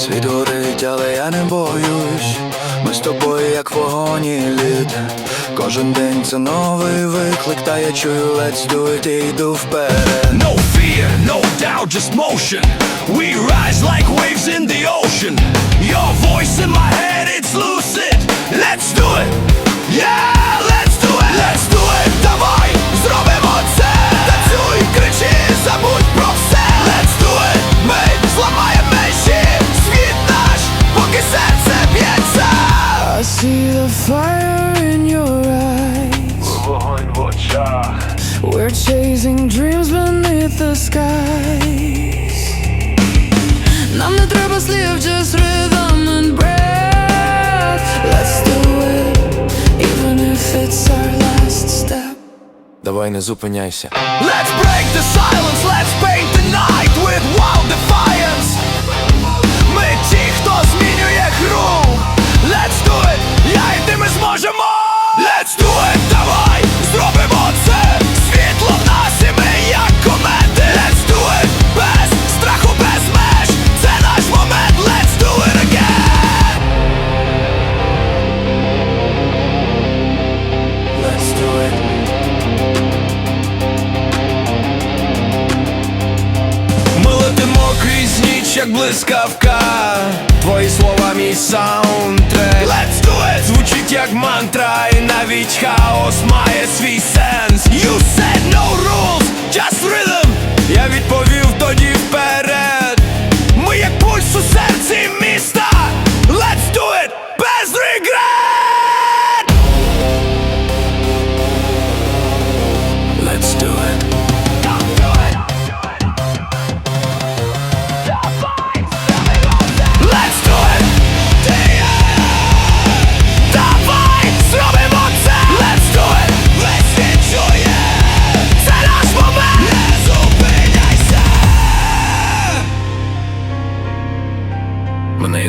Світ горить, але я не боюсь. Ми з тобою, як вогоні лід. Кожен день це новий виклик, та я чую, let's do it і йду вперед. No fear, no doubt, just motion. We rise like waves in the ocean. Your voice in my head, it's lucid. Let's do it. Yeah! We're chasing dreams beneath the skies. Нам не треба слів, just rhythm and breath. Let's do it, even if it's our last step. Давай не зупиняйся. Let's break the silence, let's paint the night with wild defiance. Як блискавка. Твої слова, мій саундтрек. Let's do it! Звучить як мантра, і навіть хаос має свій сенс. You said no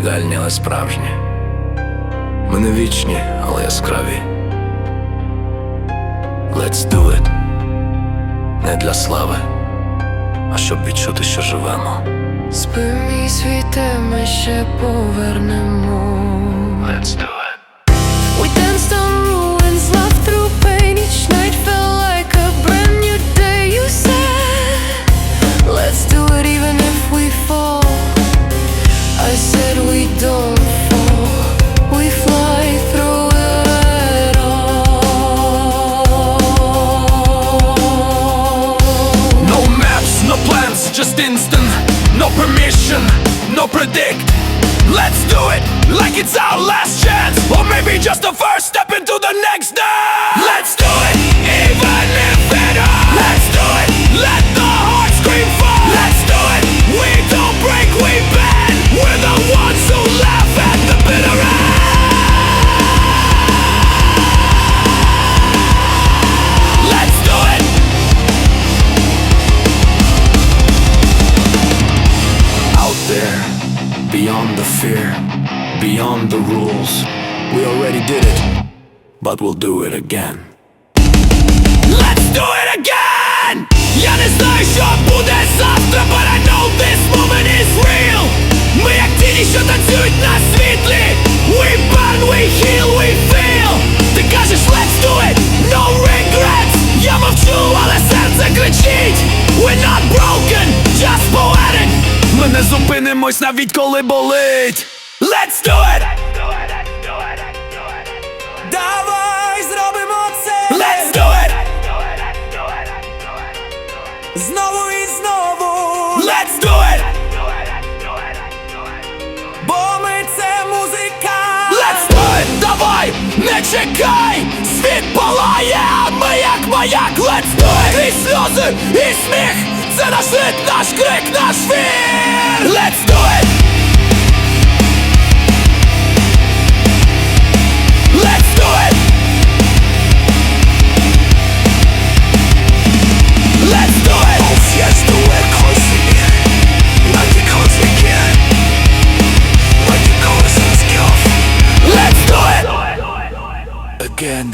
Ми ідеальні, але справжні. Ми не вічні, але яскраві. Let's do it. Не для слави, а щоб відчути, що живемо. Спи мій світе, ми ще повернемо. Let's do it. No predict. Let's do it like it's our last chance. Or maybe just the first step into the next dance Let's do it, even there, beyond the fear, beyond the rules. We already did it, but we'll do it again. Let's do it again! Зупинимось навіть коли болить Let's do it! Давай зробимо це! Let's do it! Знову і знову Let's do it! Бо ми це музика Let's do it! Давай! Не чекай! Світ палає, ми як маяк Let's do it! Крізь сльози і сміх Це наш ритм, наш крик, наш вір Let's do it! Let's do it! Let's do it! Auf jetzt du konstruieren Not because we can But because it's Let's do it! Again